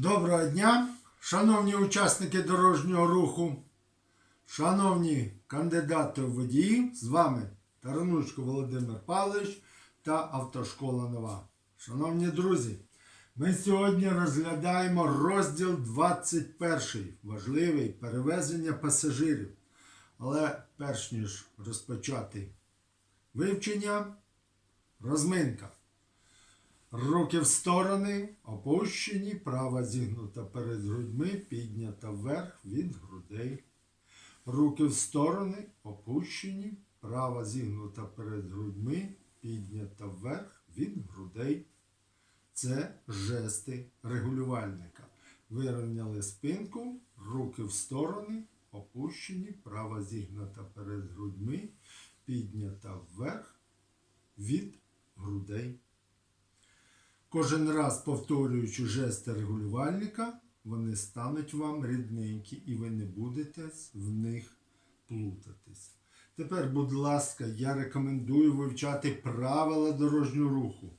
Доброго дня, шановні учасники дорожнього руху, шановні кандидати в водії, з вами Таранучко Володимир Павлович та Автошкола Нова. Шановні друзі, ми сьогодні розглядаємо розділ 21, важливий перевезення пасажирів. Але перш ніж розпочати вивчення, розминка. Руки в сторони, опущені, права зігнута перед грудьми, піднята вверх від грудей. Руки в сторони, опущені, права зігнута перед грудьми, піднята вверх від грудей. Це жести регулювальника. Вирівняли спинку, руки в сторони, опущені, права зігнута перед грудьми, піднята вверх від грудей. Кожен раз повторюючи жести регулювальника, вони стануть вам рідненькі і ви не будете в них плутатись. Тепер, будь ласка, я рекомендую вивчати правила дорожнього руху,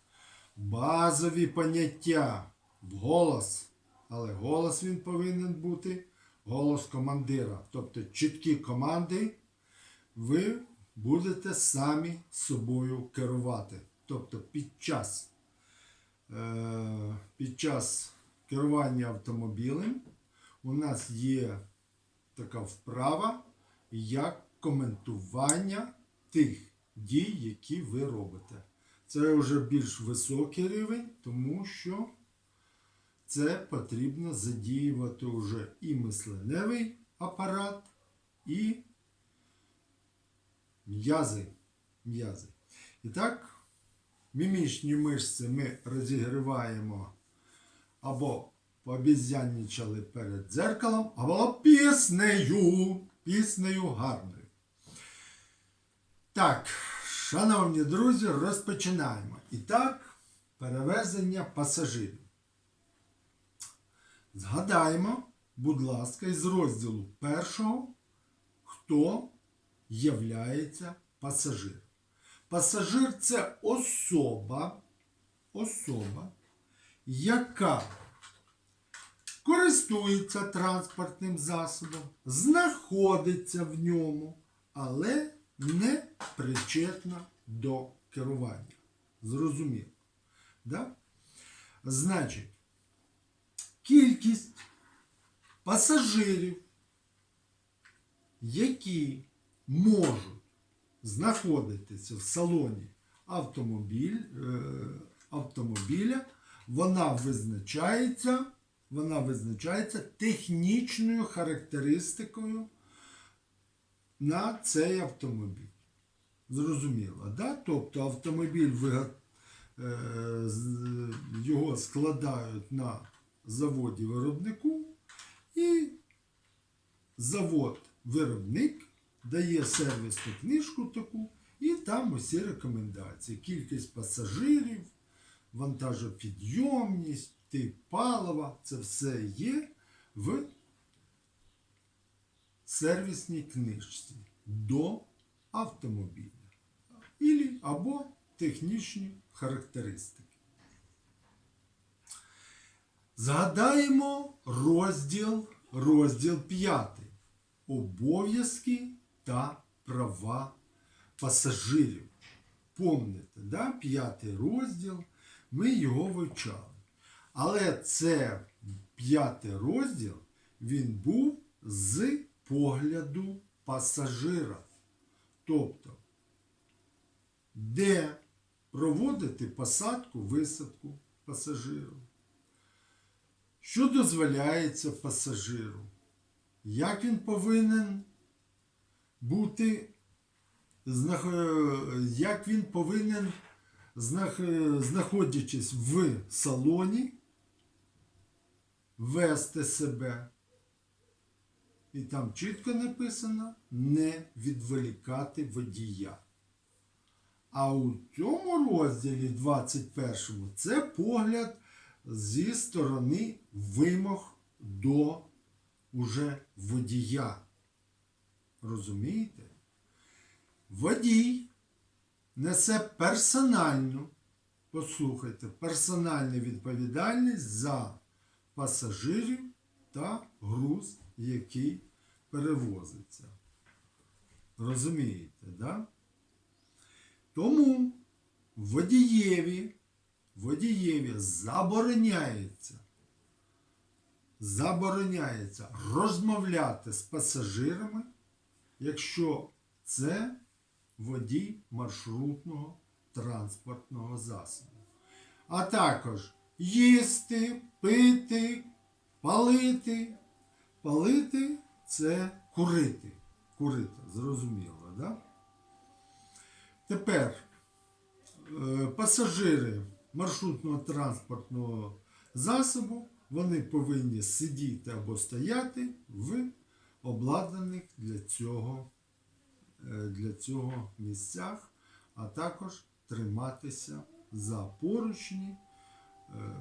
базові поняття, голос. Але голос він повинен бути голос командира. Тобто чіткі команди ви будете самі собою керувати. Тобто під час під час керування автомобілем у нас є така вправа, як коментування тих дій, які ви робите. Це вже більш високий рівень, тому що це потрібно задіювати вже і мисленевий апарат, і м'язи. м'язи. І так, Мімічні мишці ми розігріваємо або пообізянничали перед дзеркалом, або піснею. Піснею гарною. Так, шановні друзі, розпочинаємо. І так, перевезення пасажирів. Згадаємо, будь ласка, із розділу першого, хто являється пасажиром. Пасажир це особа, особа, яка користується транспортним засобом, знаходиться в ньому, але не причетна до керування. Зрозуміло. Да? Значить, кількість пасажирів, які можуть знаходитися в салоні автомобіль, е, автомобіля, вона визначається, вона визначається технічною характеристикою на цей автомобіль. Зрозуміло, да? Тобто автомобіль е, його складають на заводі виробнику, і завод-виробник дає сервісну книжку таку, і там усі рекомендації. Кількість пасажирів, вантажопідйомність, тип палива це все є в сервісній книжці до автомобіля. Ілі, або технічні характеристики. Згадаємо розділ, розділ 5. Обов'язки та права пасажирів. Помните, да? п'ятий розділ, ми його вивчали. Але це п'ятий розділ, він був з погляду пасажира. Тобто, де проводити посадку, висадку пасажиру. Що дозволяється пасажиру? Як він повинен бути, як він повинен, знаходячись в салоні, вести себе. І там чітко написано не відволікати водія. А у цьому розділі 21 це погляд зі сторони вимог до уже водія. Розумієте? Водій несе персональну, послухайте, персональну відповідальність за пасажирів та груз, який перевозиться. Розумієте, да? Тому водієві, водієві забороняється, забороняється розмовляти з пасажирами, якщо це водій маршрутного транспортного засобу. А також їсти, пити, палити. Палити це курити. Курити, зрозуміло, да? Тепер е, пасажири маршрутного транспортного засобу вони повинні сидіти або стояти в обладнаних для цього, е, для цього місцях, а також триматися за поручні. е,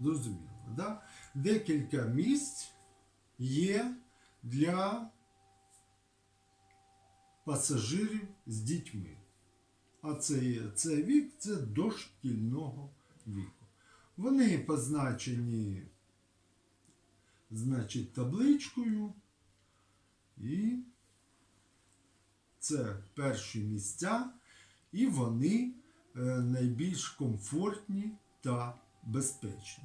Зрозуміло, да? Декілька місць є для пасажирів з дітьми. А це, це вік це дошкільного віку. Вони позначені, значить, табличкою. І це перші місця, і вони е, найбільш комфортні та безпечні.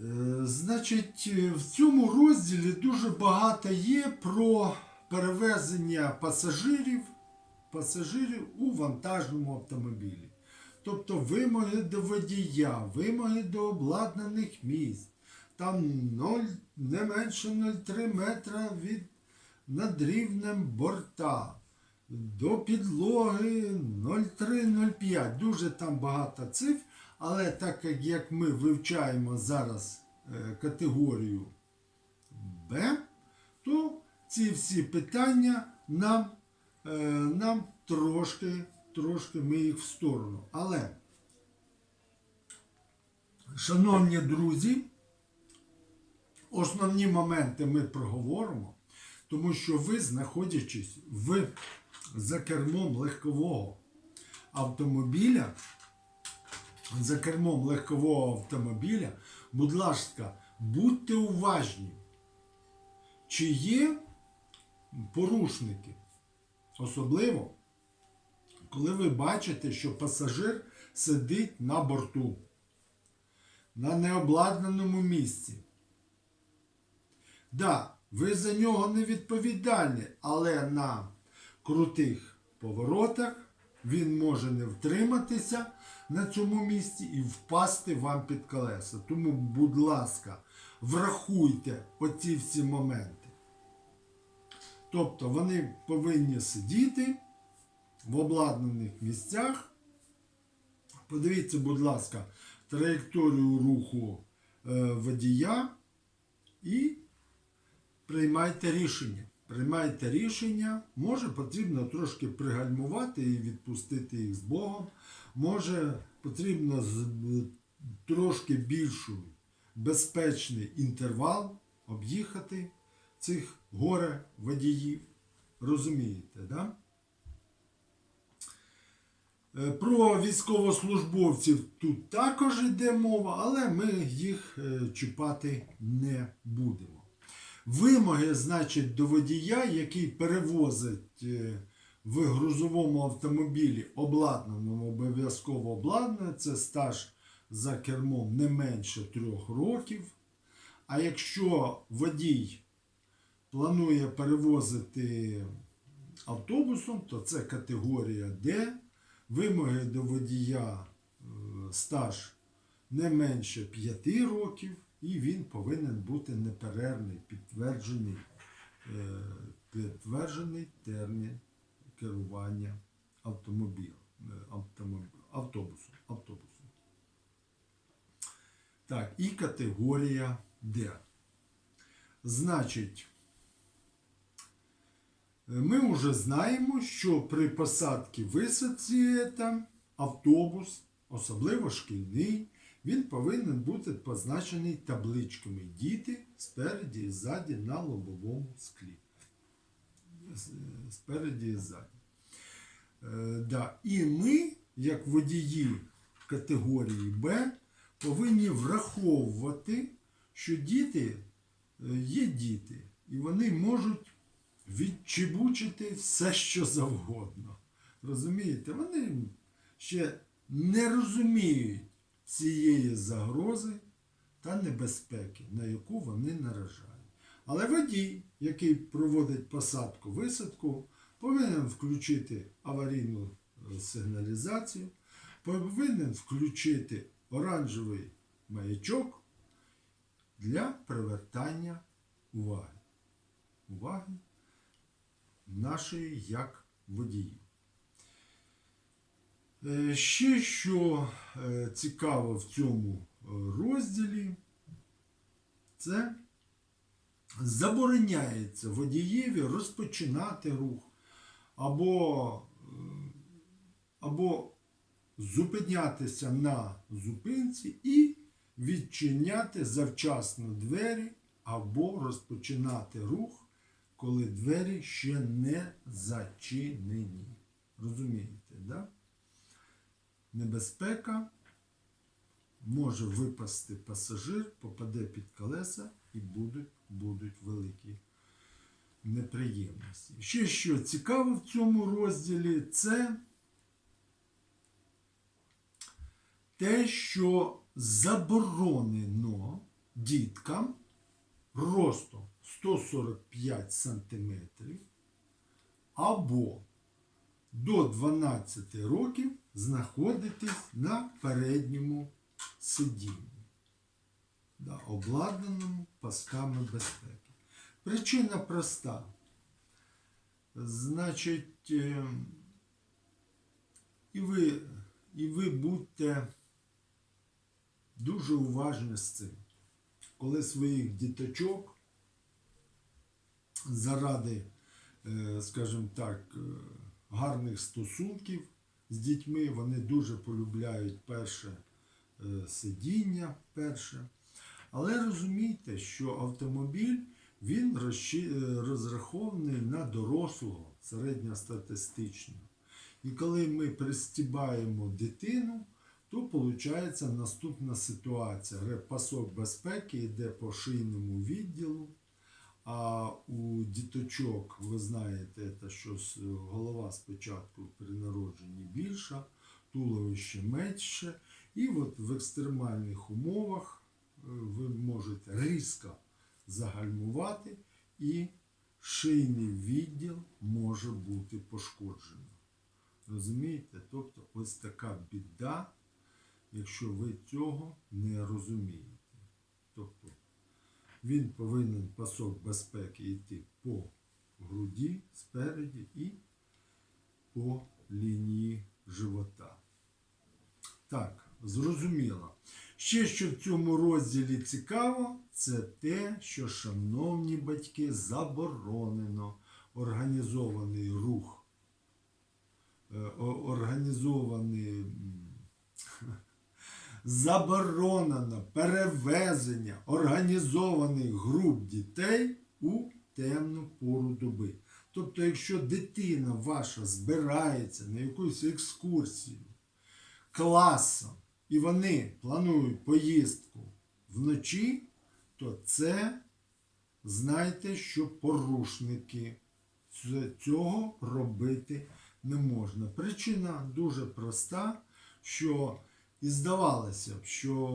Е, Значить, е, в цьому розділі дуже багато є про перевезення пасажирів, пасажирів у вантажному автомобілі. Тобто вимоги до водія, вимоги до обладнаних місць. Там 0, не менше 0,3 метра від над рівнем борта. До підлоги 0,3-0,5. Дуже там багато цифр. Але так як- ми вивчаємо зараз е, категорію Б, то ці всі питання нам, е, нам трошки, трошки ми їх в сторону. Але, шановні друзі, основні моменти ми проговоримо, тому що ви, знаходячись в, за кермом легкового автомобіля, за кермом легкового автомобіля, будь ласка, будьте уважні, чи є порушники. Особливо, коли ви бачите, що пасажир сидить на борту, на необладнаному місці. Да, ви за нього не відповідальні, але на крутих поворотах він може не втриматися на цьому місці і впасти вам під колеса. Тому, будь ласка, врахуйте оці всі моменти. Тобто вони повинні сидіти в обладнаних місцях. Подивіться, будь ласка, траєкторію руху е, водія і приймайте рішення. Приймайте рішення, може потрібно трошки пригальмувати і відпустити їх з Богом. Може потрібно трошки більший безпечний інтервал об'їхати цих горе водіїв. Розумієте, да? Е, Про військовослужбовців тут також йде мова, але ми їх е, чіпати не будемо. Вимоги, значить, до водія, який перевозить е, в грузовому автомобілі обладнаному обов'язково обладнане, це стаж за кермом не менше трьох років. А якщо водій планує перевозити автобусом, то це категорія Д. Вимоги до водія е, стаж не менше 5 років, і він повинен бути неперервний, підтверджений, е, підтверджений термін керування автомобілем, автобусом, автобусом. Так, і категорія Д. Значить, е, ми вже знаємо, що при посадці висадці автобус, особливо шкільний, він повинен бути позначений табличками діти спереді і ззаді на лобовому склі. Спереді і ззаді. Е, да. І ми, як водії категорії Б, повинні враховувати, що діти е, є діти, і вони можуть відчебучити все, що завгодно. Розумієте? Вони ще не розуміють цієї загрози та небезпеки, на яку вони наражають. Але водій, який проводить посадку висадку, повинен включити аварійну е, сигналізацію, повинен включити оранжевий маячок для привертання уваги. Уваги нашої як водіїв. Е, Ще що е, цікаво в цьому е, розділі, це забороняється водієві розпочинати рух або, або зупинятися на зупинці і відчиняти завчасно двері або розпочинати рух, коли двері ще не зачинені. Розумієте, да? Небезпека може випасти пасажир, попаде під колеса і будуть, будуть великі неприємності. Ще що цікаво в цьому розділі, це те, що заборонено діткам ростом 145 см або до 12 років знаходитись на передньому сидінні, да, обладнаному пасками безпеки. Причина проста. Значить, е, і ви, і ви будьте дуже уважні з цим. Коли своїх діточок заради, е, скажімо так, е, гарних стосунків з дітьми, вони дуже полюбляють перше е, сидіння, перше. Але розумійте, що автомобіль він е, розрахований на дорослого, середньостатистично. І коли ми пристібаємо дитину, то виходить наступна ситуація. Пасок безпеки йде по шийному відділу, а у діточок, ви знаєте, те, що голова спочатку при народженні більша, туловище менше. І от в екстремальних умовах е, ви можете різко загальмувати, і шийний відділ може бути пошкоджено. Розумієте? Тобто ось така біда, якщо ви цього не розумієте. Тобто він повинен пасок безпеки йти по груді спереді і по лінії живота. Так, зрозуміло. Ще що в цьому розділі цікаво, це те, що, шановні батьки, заборонено організований рух, е, організований заборонено перевезення організованих груп дітей у темну пору доби. Тобто, якщо дитина ваша збирається на якусь екскурсію класом, і вони планують поїздку вночі, то це знайте, що порушники цього робити не можна. Причина дуже проста, що і здавалося б, що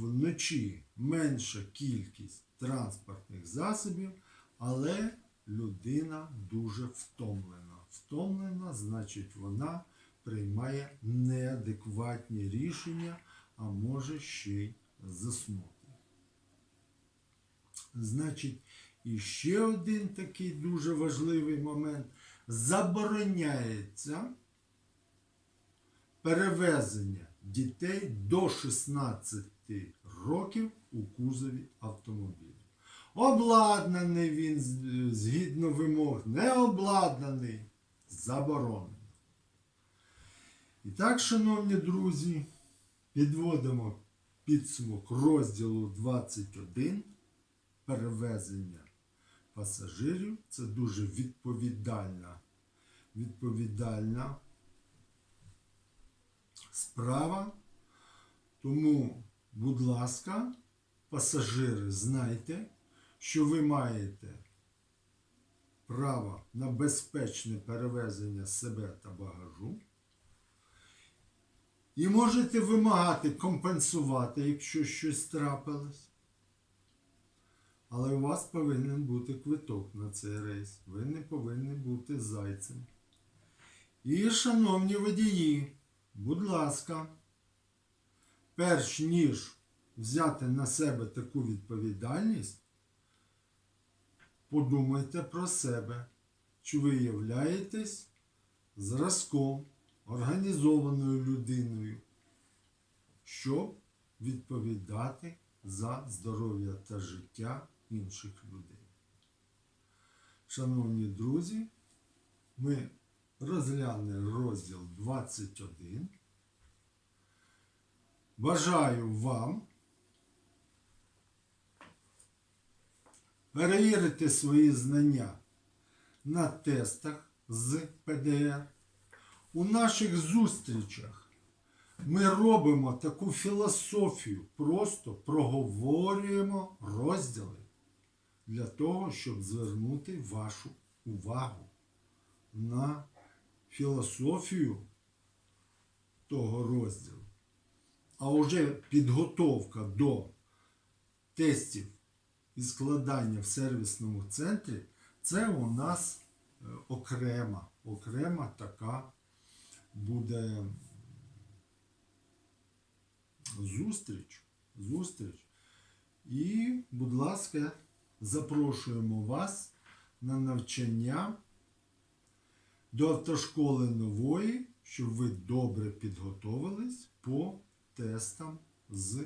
вночі менша кількість транспортних засобів, але людина дуже втомлена. Втомлена, значить, вона приймає неадекватні рішення, а може ще й заснути. Значить, і ще один такий дуже важливий момент. Забороняється перевезення дітей до 16 років у кузові автомобіля. Обладнаний він згідно вимог, не обладнаний, заборонено. І так, шановні друзі, підводимо підсумок розділу 21 перевезення пасажирів. Це дуже відповідальна, відповідальна справа. Тому будь ласка, пасажири, знайте, що ви маєте право на безпечне перевезення себе та багажу. І можете вимагати компенсувати, якщо щось трапилось. Але у вас повинен бути квиток на цей рейс. Ви не повинні бути зайцем. І, шановні водії, будь ласка, перш ніж взяти на себе таку відповідальність, подумайте про себе, чи ви являєтесь зразком, організованою людиною, щоб відповідати за здоров'я та життя інших людей. Шановні друзі, ми розглянули розділ 21. Бажаю вам перевірити свої знання на тестах з ПДР. У наших зустрічах ми робимо таку філософію, просто проговорюємо розділи для того, щоб звернути вашу увагу на філософію того розділу. А вже підготовка до тестів і складання в сервісному центрі це у нас е, окрема, окрема така буде зустріч. зустріч. І, будь ласка, запрошуємо вас на навчання до автошколи нової, щоб ви добре підготовились по тестам з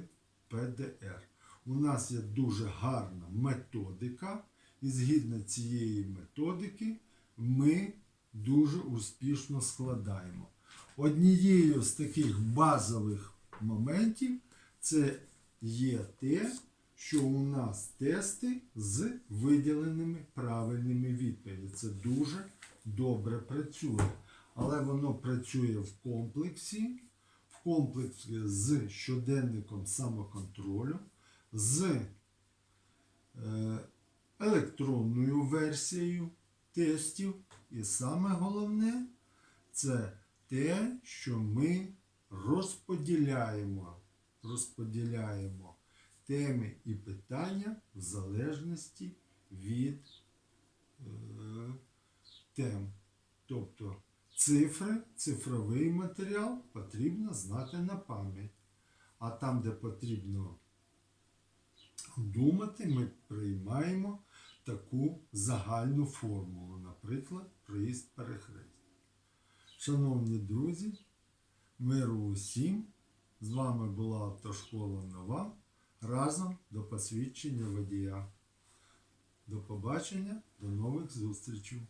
ПДР. У нас є дуже гарна методика, і згідно цієї методики ми дуже успішно складаємо. Однією з таких базових моментів це є те, що у нас тести з виділеними правильними відповідями. Це дуже добре працює. Але воно працює в комплексі, в комплексі з щоденником самоконтролю, з е, електронною версією тестів. І саме головне це те, що ми розподіляємо, розподіляємо теми і питання в залежності від е, тем. Тобто цифри, цифровий матеріал потрібно знати на пам'ять. А там, де потрібно думати, ми приймаємо таку загальну формулу, наприклад, приїзд перехрест. Шановні друзі, миру усім! З вами була автошкола Нова. Разом до посвідчення водія. До побачення, до нових зустрічей!